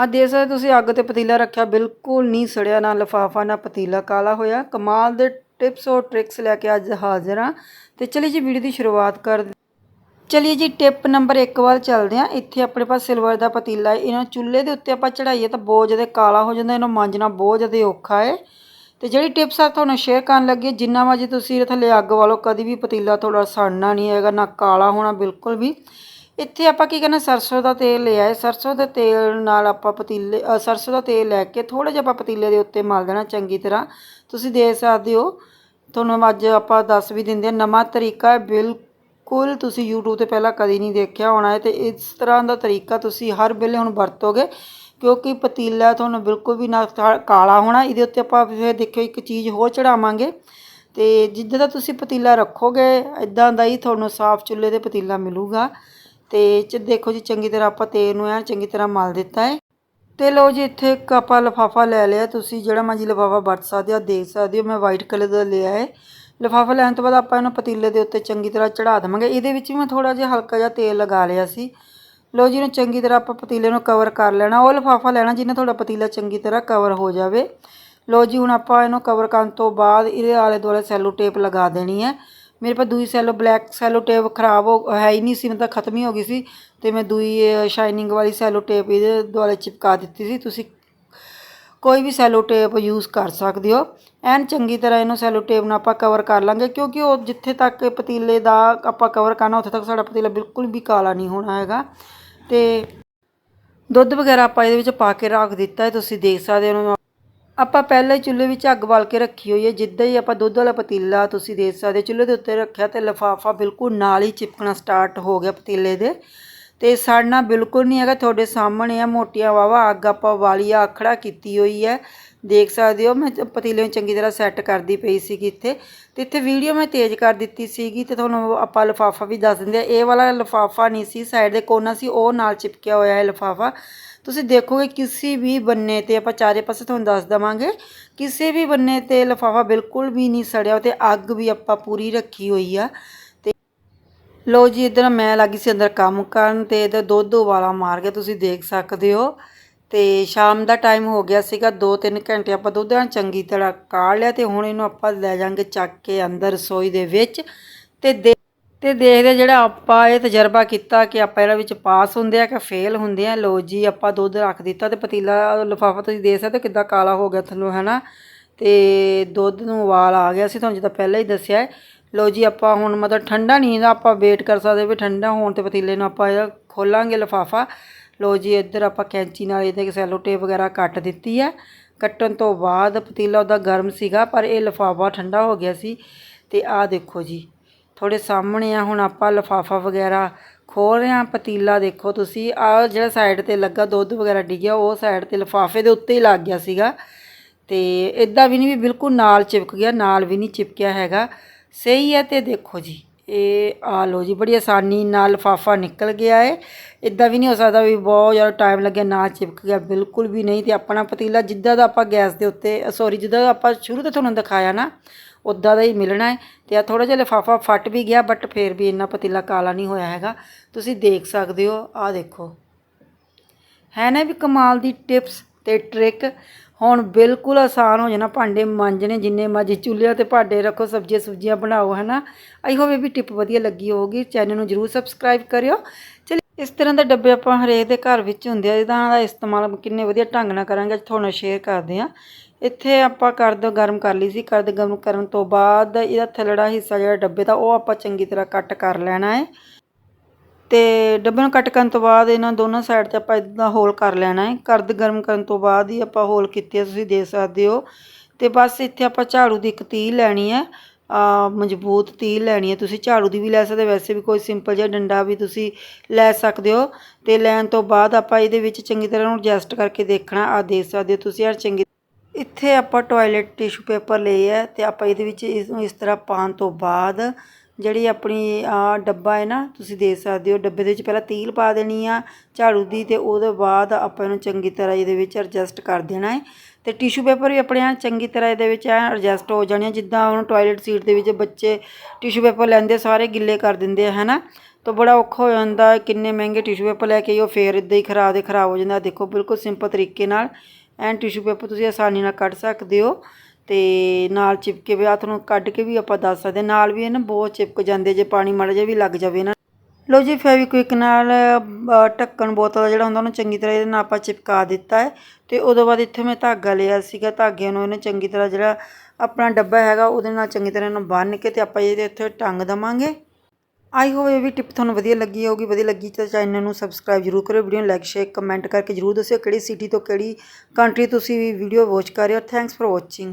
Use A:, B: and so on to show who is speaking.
A: ਆ ਦੇਖ ਸਕਦੇ ਤੁਸੀਂ ਅੱਗ ਤੇ ਪਤੀਲਾ ਰੱਖਿਆ, ਬਿਲਕੁਲ ਨਹੀਂ ਸੜਿਆ ਨਾ ਲਫਾਫਾ, ਨਾ ਪਤੀਲਾ ਕਾਲਾ ਹੋਇਆ। ਕਮਾਲ ਦੇ ਟਿਪਸ ਔਰ ਟ੍ਰਿਕਸ ਲੈ ਕੇ ਅੱਜ ਹਾਜ਼ਰ ਹਾਂ ਤੇ ਚਲਿਏ ਜੀ ਵੀਡੀਓ ਦੀ ਸ਼ੁਰੂਆਤ ਕਰ ਚਲਿਏ ਜੀ ਟਿਪ ਨੰਬਰ 1 ਵੱਲ ਚੱਲਦੇ ਹਾਂ। ਇੱਥੇ ਆਪਣੇ ਪਾਸ ਸਿਲਵਰ ਦਾ ਪਤੀਲਾ ਹੈ। ਇਹਨਾਂ ਚੁੱਲ੍ਹੇ ਦੇ ਉੱਤੇ ਆਪਾਂ ਚੜਾਈਏ ਤਾਂ ਬਹੁਤ ਜ਼ਿਆਦਾ ਕਾਲਾ ਹੋ ਜਾਂਦਾ। ਇਹਨੂੰ ਮਾਂਜਣਾ ਬਹੁਤ ਜ਼ਿਆਦਾ ਔਖਾ ਹੈ। ਤੇ ਜਿਹੜੀ ਟਿਪਸ ਆ ਤੁਹਾਨੂੰ ਸ਼ੇਅਰ ਕਰਨ ਲੱਗੇ ਜਿੰਨਾ ਮਰਜ਼ੀ ਤੁਸੀਂ ਇਹਦੇ ਥੱਲੇ ਅੱਗ ਵਾਲੋ, ਕਦੀ ਵੀ ਪਤੀਲਾ ਤੁਹਾਡਾ ਸੜਨਾ ਨਹੀਂ ਹੈਗਾ, ਨਾ ਕਾਲਾ ਹੋਣਾ ਬਿਲਕੁਲ ਵੀ। ਇੱਥੇ ਆਪਾਂ ਕੀ ਕਰਨਾ ਸਰਸੋਂ ਦਾ ਤੇਲ ਲਿਆ ਹੈ। ਸਰਸੋਂ ਦੇ ਤੇਲ ਨਾਲ ਆਪਾਂ ਪਤੀਲੇ ਅ, ਸਰਸੋਂ ਦਾ ਤੇਲ ਲੈ ਕੇ ਥੋੜ੍ਹਾ ਜਿਹਾ ਆਪਾਂ ਪਤੀਲੇ ਦੇ ਉੱਤੇ ਮਲ ਦੇਣਾ ਚੰਗੀ ਤਰ੍ਹਾਂ। ਤੁਸੀਂ ਦੇਖ ਸਕਦੇ ਹੋ ਤੁਹਾਨੂੰ ਅੱਜ ਆਪਾਂ ਦੱਸ ਵੀ ਦਿੰਦੇ ਹਾਂ ਨਵਾਂ ਤਰੀਕਾ ਹੈ। ਬਿਲਕੁਲ ਤੁਸੀਂ YouTube ਤੇ ਪਹਿਲਾਂ ਕਦੀ ਨਹੀਂ ਦੇਖਿਆ ਹੋਣਾ ਹੈ ਤੇ ਇਸ ਤਰ੍ਹਾਂ ਦਾ ਤਰੀਕਾ ਤੁਸੀਂ ਹਰ ਵੇਲੇ ਹੁਣ ਵਰਤੋਗੇ ਕਿਉਂਕਿ ਪਤੀਲਾ ਤੁਹਾਨੂੰ ਬਿਲਕੁਲ ਵੀ ਨਾ ਕਾ- ਕਾਲਾ ਹੋਣਾ ਇਹਦੇ ਉੱਤੇ ਆਪਾਂ ਫਿਰ ਦੇਖਿਓ ਇੱਕ ਚੀਜ਼ ਹੋਰ ਚੜਾਵਾਂਗੇ ਤੇ ਜਿੱਦਾਂ ਦਾ ਤੁਸੀਂ ਪਤੀਲਾ ਰੱਖੋਗੇ ਇਦਾਂ ਦਾ ਹੀ ਤੁਹਾਨੂੰ ਸਾਫ਼ ਚੁੱਲ੍ਹੇ ਤੇ ਪਤੀਲਾ ਮਿਲੂਗਾ। ਤੇ ਚ ਦੇਖੋ ਜੀ, ਚੰਗੀ ਤਰ੍ਹਾਂ ਆਪਾਂ ਤੇਲ ਨੂੰ ਐਨ ਚੰਗੀ ਤਰ੍ਹਾਂ ਮਲ ਦਿੱਤਾ ਹੈ। ਤੇ ਲਓ ਜੀ, ਇੱਥੇ ਇੱਕ ਆਪਾਂ ਲਫਾਫਾ ਲੈ ਲਿਆ। ਤੁਸੀਂ ਜਿਹੜਾ ਮਰਜ਼ੀ ਲਫਾਫਾ ਵਰਤ ਸਕਦੇ ਆ ਦੇਖ ਸਕਦੇ ਹੋ, ਮੈਂ ਵਾਈਟ ਕਲਰ ਦਾ ਲਿਆ ਹੈ। ਲਫਾਫਾ ਲੈਣ ਤੋਂ ਬਾਅਦ ਆਪਾਂ ਇਹਨੂੰ ਪਤੀਲੇ ਦੇ ਉੱਤੇ ਚੰਗੀ ਤਰ੍ਹਾਂ ਚੜਾ ਦੇਵਾਂਗੇ। ਇਹਦੇ ਵਿੱਚ ਵੀ ਮੈਂ ਥੋੜਾ ਜਿਹਾ ਹਲਕਾ ਜਿਹਾ ਤੇਲ ਲਗਾ ਲਿਆ ਸੀ। ਲਓ ਜੀ, ਇਹਨੂੰ ਚੰਗੀ ਤਰ੍ਹਾਂ ਆਪਾਂ ਪਤੀਲੇ ਨੂੰ ਕਵਰ ਕਰ ਲੈਣਾ। ਉਹ ਲਫਾਫਾ ਲੈਣਾ ਜਿਹਨੇ ਤੁਹਾਡਾ ਪਤੀਲਾ ਚੰਗੀ ਤਰ੍ਹਾਂ ਕਵਰ ਹੋ ਜਾਵੇ। ਲਓ ਜੀ, ਹੁਣ ਆਪਾਂ ਇਹਨੂੰ ਕਵਰ ਕਰਨ ਤੋਂ ਬਾਅਦ ਇਹਦੇ ਆਲੇ ਦੁਆਲੇ ਸੈਲੋ ਟੇਪ ਲਗਾ ਦੇਣੀ ਹੈ। ਮੇਰੇ ਪਾਸ ਦੂਈ ਸੈਲੋ ਬਲੈਕ ਸੈਲੋ ਟੇਪ ਖਰਾਬ ਹੋ ਹੈ ਹੀ ਨਹੀਂ ਸੀ, ਮਤਲਬ ਖਤਮ ਹੀ ਹੋ ਗਈ ਸੀ ਤੇ ਮੈਂ ਦੂਈ ਸ਼ਾਈਨਿੰਗ ਵਾਲੀ ਸੈਲੋ ਟੇਪ ਇਹਦੇ ਦੁਆਲੇ ਚਿਪਕਾ ਦਿੱਤੀ ਸੀ। ਤੁਸੀਂ ਕੋਈ ਵੀ ਸੈਲੋ ਟੇਪ ਯੂਜ਼ ਕਰ ਸਕਦੇ ਹੋ। ਐਨ ਚੰਗੀ ਤਰ੍ਹਾਂ ਇਹਨੂੰ ਸੈਲੋ ਟੇਪ ਨਾਲ ਆਪਾਂ ਕਵਰ ਕਰ ਲਾਂਗੇ, ਕਿਉਂਕਿ ਉਹ ਜਿੱਥੇ ਤੱਕ ਪਤੀਲੇ ਦਾ ਆਪਾਂ ਕਵਰ ਕਰਨਾ, ਉੱਥੇ ਤੱਕ ਸਾਡਾ ਪਤੀਲਾ ਬਿਲਕੁਲ ਵੀ ਕਾਲਾ ਨਹੀਂ ਹੋਣਾ ਹੈਗਾ। ਤੇ ਦੁੱਧ ਵਗੈਰਾ ਆਪਾਂ ਇਹਦੇ ਵਿੱਚ ਪਾ ਕੇ ਰੱਖ ਦਿੱਤਾ ਹੈ, ਤੁਸੀਂ ਦੇਖ ਸਕਦੇ ਹੋ। ਆਪਾਂ ਪਹਿਲਾਂ ਹੀ ਚੁੱਲ੍ਹੇ ਵਿੱਚ ਅੱਗ ਬਾਲ ਕੇ ਰੱਖੀ ਹੋਈ ਹੈ। ਜਿੱਦਾਂ ਹੀ ਆਪਾਂ ਦੁੱਧ ਵਾਲਾ ਪਤੀਲਾ ਤੁਸੀਂ ਦੇਖ ਸਕਦੇ ਚੁੱਲ੍ਹੇ ਦੇ ਉੱਤੇ ਰੱਖਿਆ ਤੇ ਲਫਾਫਾ ਬਿਲਕੁਲ ਨਾਲ ਹੀ ਚਿਪਕਣਾ ਸਟਾਰਟ ਹੋ ਗਿਆ ਪਤੀਲੇ ਦੇ। ਤੇ ਸੜਨਾ ਬਿਲਕੁਲ ਨਹੀਂ ਹੈਗਾ, ਤੁਹਾਡੇ ਸਾਹਮਣੇ ਆ ਮੋਟੀਆਂ ਵਾਵਾ ਅੱਗ ਆਪਾਂ ਵਾਲੀ ਆਖੜਾ ਕੀਤੀ ਹੋਈ ਹੈ। ਦੇਖ ਸਕਦੇ ਹੋ, ਮੈਂ ਪਤੀਲੇ ਨੂੰ ਚੰਗੀ ਤਰ੍ਹਾਂ ਸੈੱਟ ਕਰਦੀ ਪਈ ਸੀਗੀ ਇੱਥੇ ਤੇ ਇੱਥੇ ਵੀਡੀਓ ਮੈਂ ਤੇਜ਼ ਕਰ ਦਿੱਤੀ ਸੀਗੀ ਤੇ ਤੁਹਾਨੂੰ ਆਪਾਂ ਲਫਾਫਾ ਵੀ ਦੱਸ ਦਿੰਦੇ ਆ। ਇਹ ਵਾਲਾ ਲਫਾਫਾ ਨਹੀਂ ਸੀ ਸਾਈਡ ਦੇ ਕੋਨਾ ਸੀ, ਉਹ ਨਾਲ ਚਿਪਕਿਆ ਹੋਇਆ ਹੈ ਲਫਾਫਾ। ਤੁਸੀਂ ਦੇਖੋਗੇ ਕਿਸੇ ਵੀ ਬੰਨੇ ਤੇ ਆਪਾਂ ਚਾਰੇ ਪਾਸੇ ਤੁਹਾਨੂੰ ਦੱਸ ਦਵਾਂਗੇ, ਕਿਸੇ ਵੀ ਬੰਨੇ ਤੇ ਲਫਾਫਾ ਬਿਲਕੁਲ ਵੀ ਨਹੀਂ ਸੜਿਆ ਤੇ ਅੱਗ ਵੀ ਆਪਾਂ ਪੂਰੀ ਰੱਖੀ ਹੋਈ ਆ। ਤੇ ਲੋ ਜੀ, ਇਧਰ ਮੈਂ ਲੱਗੀ ਸੀ ਅੰਦਰ ਕੰਮ ਕਰਨ ਤੇ ਇਧਰ ਦੁੱਧ ਉਬਾਲਾ ਮਾਰ ਕੇ ਤੁਸੀਂ ਦੇਖ ਸਕਦੇ ਹੋ। ਤੇ ਸ਼ਾਮ ਦਾ ਟਾਈਮ ਹੋ ਗਿਆ ਸੀਗਾ 2-3 ਘੰਟੇ ਆਪਾਂ ਦੁੱਧ ਨਾਲ ਚੰਗੀ ਤਰ੍ਹਾਂ ਕਾੜ ਲਿਆ ਤੇ ਹੁਣ ਇਹਨੂੰ ਆਪਾਂ ਲੈ ਜਾਾਂਗੇ ਚੱਕ ਕੇ ਅੰਦਰ ਰਸੋਈ ਦੇ ਵਿੱਚ ਤੇ ਦੇ ਤੇ ਦੇਖਦੇ ਜਿਹੜਾ ਆਪਾਂ ਇਹ ਤਜਰਬਾ ਕੀਤਾ ਕਿ ਆਪਾਂ ਇਹਦੇ ਵਿੱਚ ਪਾਸ ਹੁੰਦੇ ਆ ਕਿ ਫੇਲ ਹੁੰਦੇ ਆ। ਲੋ ਜੀ, ਆਪਾਂ ਦੁੱਧ ਰੱਖ ਦਿੱਤਾ ਤੇ ਪਤੀਲਾ ਲਿਫਾਫਾ ਤੁਸੀਂ ਦੇਖ ਸਕਦੇ ਹੋ ਕਿੱਦਾਂ ਕਾਲਾ ਹੋ ਗਿਆ ਥੱਲੋਂ, ਹੈਨਾ? ਤੇ ਦੁੱਧ ਨੂੰ ਉਬਾਲ ਆ ਗਿਆ ਸੀ, ਤੁਹਾਨੂੰ ਜਿੱਦਾਂ ਪਹਿਲਾਂ ਹੀ ਦੱਸਿਆ ਹੈ। ਲੋ ਜੀ, ਆਪਾਂ ਹੁਣ ਮਤਲਬ ਠੰਡਾ ਨਹੀਂ ਇਹਦਾ ਆਪਾਂ ਵੇਟ ਕਰ ਸਕਦੇ ਵੀ ਠੰਡਾ ਹੋਣ ਤੇ ਪਤੀਲੇ ਨੂੰ ਆਪਾਂ ਇਹ ਖੋਲਾਂਗੇ ਲਿਫਾਫਾ। ਲੋ ਜੀ, ਇੱਧਰ ਆਪਾਂ ਕੈਂਚੀ ਨਾਲ ਇਹਦੇ ਸੈਲੋ ਟੇਪ ਵਗੈਰਾ ਕੱਟ ਦਿੱਤੀ ਹੈ। ਕੱਟਣ ਤੋਂ ਬਾਅਦ ਪਤੀਲਾ ਉਹਦਾ ਗਰਮ ਸੀਗਾ, ਪਰ ਇਹ ਲਿਫਾਫਾ ਠੰਡਾ ਹੋ ਗਿਆ ਸੀ। ਤੇ ਆਹ ਦੇਖੋ ਜੀ ਤੁਹਾਡੇ ਸਾਹਮਣੇ ਆ, ਹੁਣ ਆਪਾਂ ਲਫਾਫਾ ਵਗੈਰਾ ਖੋਲ ਰਹੇ ਹਾਂ। ਪਤੀਲਾ ਦੇਖੋ ਤੁਸੀਂ ਆ ਜਿਹੜਾ ਸਾਈਡ ਤੇ ਲੱਗਾ, ਦੁੱਧ ਵਗੈਰਾ ਡਿੱਗਿਆ, ਉਹ ਸਾਈਡ ਤੇ ਲਫਾਫੇ ਦੇ ਉੱਤੇ ਹੀ ਲੱਗ ਗਿਆ ਸੀਗਾ। ਤੇ ਇਦਾਂ ਵੀ ਨਹੀਂ ਵੀ ਬਿਲਕੁਲ ਨਾਲ ਚਿਪਕ ਗਿਆ, ਨਾਲ ਵੀ ਨਹੀਂ ਚਿਪਕਿਆ ਹੈਗਾ। ਸਹੀ ਹੈ ਤੇ ਦੇਖੋ ਜੀ। ਇਹ, ਆ ਲਓ ਜੀ, ਬੜੀ ਆਸਾਨੀ ਨਾਲ ਲਫਾਫਾ ਨਿਕਲ ਗਿਆ ਹੈ ਇਦਾਂ ਵੀ ਨਹੀਂ ਹੋ ਸਕਦਾ ਵੀ ਬਹੁਤ ਜ਼ਿਆਦਾ ਟਾਈਮ ਲੱਗਿਆ, ਨਾ ਚਿਪਕ ਗਿਆ, ਬਿਲਕੁਲ ਵੀ ਨਹੀਂ। ਤੇ ਆਪਣਾ ਪਤੀਲਾ ਜਿੱਦਾਂ ਦਾ ਆਪਾਂ ਗੈਸ ਦੇ ਉੱਤੇ ਸੌਰੀ ਜਿੱਦਾਂ ਦਾ ਆਪਾਂ ਸ਼ੁਰੂ ਤੋਂ ਤੁਹਾਨੂੰ ਦਿਖਾਇਆ ਨਾ ਉੱਦਾਂ ਦਾ ਹੀ ਮਿਲਣਾ ਹੈ ਤੇ ਆ ਥੋੜਾ ਜਿਹਾ ਲਿਫਾਫਾ ਫਟ ਵੀ ਗਿਆ ਬਟ ਫੇਰ ਵੀ ਇੰਨਾ ਪਤੀਲਾ ਕਾਲਾ ਨਹੀਂ ਹੋਇਆ ਹੈਗਾ। ਤੁਸੀਂ ਦੇਖ ਸਕਦੇ ਹੋ ਆ ਦੇਖੋ। ਹੈ ਨਾ ਵੀ ਕਮਾਲ ਦੀ ਟਿਪਸ ਤੇ ਟ੍ਰਿਕ ਹੁਣ ਬਿਲਕੁਲ ਆਸਾਨ ਹੋ ਜਾਣਾ। ਭਾਂਡੇ ਮਾਂਜਣੇ ਜਿੰਨੇ ਮਰਜ਼ੀ, ਚੁੱਲ੍ਹਿਆਂ ਤੇ ਭਾਂਡੇ ਰੱਖੋ, ਸਬਜ਼ੀਆਂ ਸੁਬਜ਼ੀਆਂ ਬਣਾਓ ਹੈ ਨਾ ਆਈ ਹੋਵੇ ਵੀ ਟਿਪ ਵਧੀਆ ਲੱਗੀ ਹੋਊਗੀ। ਚੈਨਲ ਨੂੰ ਜਰੂਰ ਸਬਸਕ੍ਰਾਈਬ ਕਰਿਓ। ਚਲ ਇਸ ਤਰ੍ਹਾਂ ਦੇ ਡੱਬੇ ਆਪਾਂ ਹਰੇਕ ਦੇ ਘਰ ਵਿੱਚ ਹੁੰਦੇ ਆ। ਜਿਹਦਾ ਦਾ ਇਸਤੇਮਾਲ ਕਿੰਨੇ ਵਧੀਆ ਢੰਗ ਨਾਲ ਕਰਾਂਗੇ। ਅੱਜ ਤੁਹਾਨੂੰ ਸ਼ੇਅਰ ਕਰਦੇ ਆ ਇੱਥੇ ਆਪਾਂ ਕਰਦ ਗਰਮ ਕਰ ਲਈ ਸੀ। ਕਰਦ ਗਰਮ ਕਰਨ ਤੋਂ ਬਾਅਦ ਇਹਦਾ ਥੱਲੜਾ ਹਿੱਸਾ, ਜਿਹੜਾ ਡੱਬੇ ਦਾ, ਉਹ ਆਪਾਂ ਚੰਗੀ ਤਰ੍ਹਾਂ ਕੱਟ ਕਰ ਲੈਣਾ ਹੈ। ਅਤੇ ਡੱਬੇ ਨੂੰ ਕੱਟ ਕਰਨ ਤੋਂ ਬਾਅਦ ਇਹਨਾਂ ਦੋਨਾਂ ਸਾਈਡ ਤੇ ਆਪਾਂ ਇੱਦਾਂ ਹੋਲ ਕਰ ਲੈਣਾ ਹੈ। ਕਰਦ ਗਰਮ ਕਰਨ ਤੋਂ ਬਾਅਦ ਹੀ ਆਪਾਂ ਹੋਲ ਕੀਤੇ ਆ, ਤੁਸੀਂ ਦੇ ਸਕਦੇ ਹੋ। ਅਤੇ ਬਸ ਇੱਥੇ ਆਪਾਂ ਝਾੜੂ ਦੀ ਇੱਕ ਤੀਹ ਲੈਣੀ ਹੈ। ਮਜ਼ਬੂਤ ਤੀਹ ਲੈਣੀ ਹੈ। ਤੁਸੀਂ ਝਾੜੂ ਦੀ ਵੀ ਲੈ ਸਕਦੇ ਵੈਸੇ ਵੀ ਕੋਈ ਸਿੰਪਲ ਜਿਹਾ ਡੰਡਾ ਵੀ ਤੁਸੀਂ ਲੈ ਸਕਦੇ ਹੋ। ਤੇ ਲੈਣ ਤੋਂ ਬਾਅਦ ਆਪਾਂ ਇਹਦੇ ਵਿੱਚ ਚੰਗੀ ਤਰ੍ਹਾਂ ਨੂੰ ਐਡਜਸਟ ਕਰਕੇ ਦੇਖਣਾ। ਆ ਦੇਖ ਸਕਦੇ ਹੋ ਤੁਸੀਂ ਯਾਰ ਚੰਗੀ ਇੱਥੇ ਆਪਾਂ ਟਾਇਲਟ ਟਿਸ਼ੂ ਪੇਪਰ ਲਏ ਹੈ ਤੇ ਆਪਾਂ ਇਹਦੇ ਵਿੱਚ ਇਸ ਨੂੰ ਇਸ ਤਰ੍ਹਾਂ ਪਾਉਣ ਤੋਂ ਬਾਅਦ ਜਿਹੜੀ ਆਪਣੀ ਆ ਡੱਬਾ ਹੈ ਨਾ, ਤੁਸੀਂ ਦੇਖ ਸਕਦੇ ਹੋ। ਡੱਬੇ ਦੇ ਵਿੱਚ ਪਹਿਲਾਂ ਤੀਲ ਪਾ ਦੇਣੀ ਆ, ਝਾੜੂ ਦੀ ਤੇ ਉਹਦੇ ਬਾਅਦ ਆਪਾਂ ਇਹਨੂੰ ਚੰਗੀ ਤਰ੍ਹਾਂ ਇਹਦੇ ਵਿੱਚ ਐਡਜਸਟ ਕਰ ਦੇਣਾ ਹੈ। ਤੇ ਟਿਸ਼ੂ ਪੇਪਰ ਵੀ ਆਪਣੇ ਆ ਚੰਗੀ ਤਰ੍ਹਾਂ ਇਹਦੇ ਵਿੱਚ ਐ ਐਡਜਸਟ ਹੋ ਜਾਣੇ ਆ। ਜਿੱਦਾਂ ਹੁਣ ਟਾਇਲਟ ਸੀਟ ਦੇ ਵਿੱਚ ਬੱਚੇ ਟਿਸ਼ੂ ਪੇਪਰ ਲੈਂਦੇ, ਸਾਰੇ ਗਿੱਲੇ ਕਰ ਦਿੰਦੇ ਆ, ਹੈਨਾ? ਤਾਂ ਬੜਾ ਔਖਾ ਹੋ ਜਾਂਦਾ ਕਿੰਨੇ ਮਹਿੰਗੇ ਟਿਸ਼ੂ ਪੇਪਰ ਲੈ ਕੇ ਆਈਓ ਫੇਰ ਇਦਾਂ ਹੀ ਖਰਾਬ ਦੇ ਖਰਾਬ ਹੋ ਜਾਂਦਾ। ਦੇਖੋ, ਬਿਲਕੁਲ ਸਿੰਪਲ ਤਰੀਕੇ ਨਾਲ ਐਂ ਟਿਸ਼ੂ ਪੇਪਰ ਤੁਸੀਂ ਆਸਾਨੀ ਨਾਲ ਕੱਢ ਸਕਦੇ ਹੋ। ਅਤੇ ਨਾਲ ਚਿਪਕੇ ਵੀ ਹੱਥ ਨੂੰ ਕੱਢ ਕੇ ਵੀ ਆਪਾਂ ਦੱਸ ਸਕਦੇ ਨਾਲ ਵੀ ਇਹ ਨਾ ਬਹੁਤ ਚਿਪਕ ਜਾਂਦੇ ਜੇ ਪਾਣੀ ਮਾੜਾ ਜਿਹਾ ਵੀ ਲੱਗ ਜਾਵੇ ਨਾ। ਲਓ ਜੀ ਫੈਵਿਕਵਿਕ ਨਾਲ ਢੱਕਣ ਬੋਤਲ ਜਿਹੜਾ ਹੁੰਦਾ ਉਹਨੂੰ ਚੰਗੀ ਤਰ੍ਹਾਂ ਇਹਦੇ ਨਾਲ ਆਪਾਂ ਚਿਪਕਾ ਦਿੱਤਾ ਹੈ। ਤੇ ਉਦੋਂ ਬਾਅਦ ਇੱਥੇ ਮੈਂ ਧਾਗਾ ਲਿਆ ਸੀਗਾ, ਧਾਗਿਆਂ ਨੂੰ ਇਹਨੇ ਚੰਗੀ ਤਰ੍ਹਾਂ ਜਿਹੜਾ ਆਪਣਾ ਡੱਬਾ ਹੈਗਾ, ਉਹਦੇ ਨਾਲ ਚੰਗੀ ਤਰ੍ਹਾਂ ਇਹਨੂੰ ਬੰਨ੍ਹ ਕੇ ਤੇ ਆਪਾਂ ਇਹਦੇ ਉੱਤੇ ਟੰਗ ਦਵਾਂਗੇ। ਆਈ ਹੋਵੇ ਇਹ ਵੀ ਟਿਪ ਤੁਹਾਨੂੰ ਵਧੀਆ ਲੱਗੀ ਹੋਊਗੀ, ਵਧੀਆ ਲੱਗੀ ਤਾਂ ਚੈਨਲ ਨੂੰ ਸਬਸਕ੍ਰਾਈਬ ਜ਼ਰੂਰ ਕਰਿਓ, ਵੀਡੀਓ ਨੂੰ ਲਾਈਕ, ਸ਼ੇਅਰ, ਕਮੈਂਟ ਕਰਕੇ ਜ਼ਰੂਰ ਦੱਸਿਓ ਕਿਹੜੀ ਸਿਟੀ ਤੋਂ ਕਿਹੜੀ ਕੰਟਰੀ ਤੁਸੀਂ ਵੀਡੀਓ ਵਾਚ ਕਰ ਰਹੇ ਹੋ। Thanks for watching